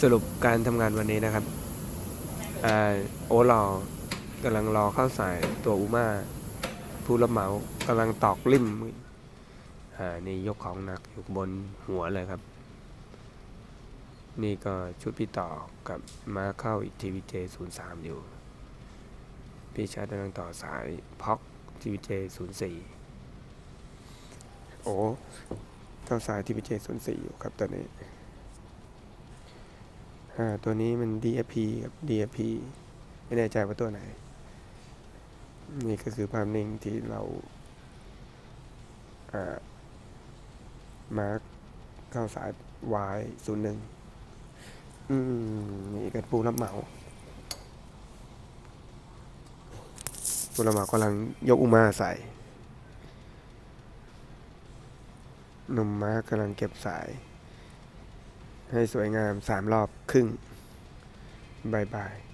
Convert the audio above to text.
สรุปการทำงานวันนี้นะครับอโอรอกำลังรอเข้าสายตัวอุมาผู้รับเหมากำลังตอกลิ่มอ่านี่ยกของหนักอยู่บนหัวเลยครับ นี่ก็ชุดพี่ต่อกับมาเข้าอีกทีวีเจศูนย์สามอยู่ พี่ชาร์กำลังต่อสายพ็อกทีวีเจศูนย์สี่โอ้เข้าสายทีวีเจศูนย์สี่อยู่ครับตอนนี้ อ่าตัวนี้มัน DFP กับ DFP ไม่แน่ใจว่าตัวไหน นี่ก็คือภาพนิ่งที่เราอ่ามาร์คเข้าสาย Y 0 1อืมนี่ก็ปูรับเหมาปูรับเหมากำลังยกอุมาใส่หนุ่มมาร์คกำลังเก็บสาย ให้สวยงามสามรอบครึ่งบายบาย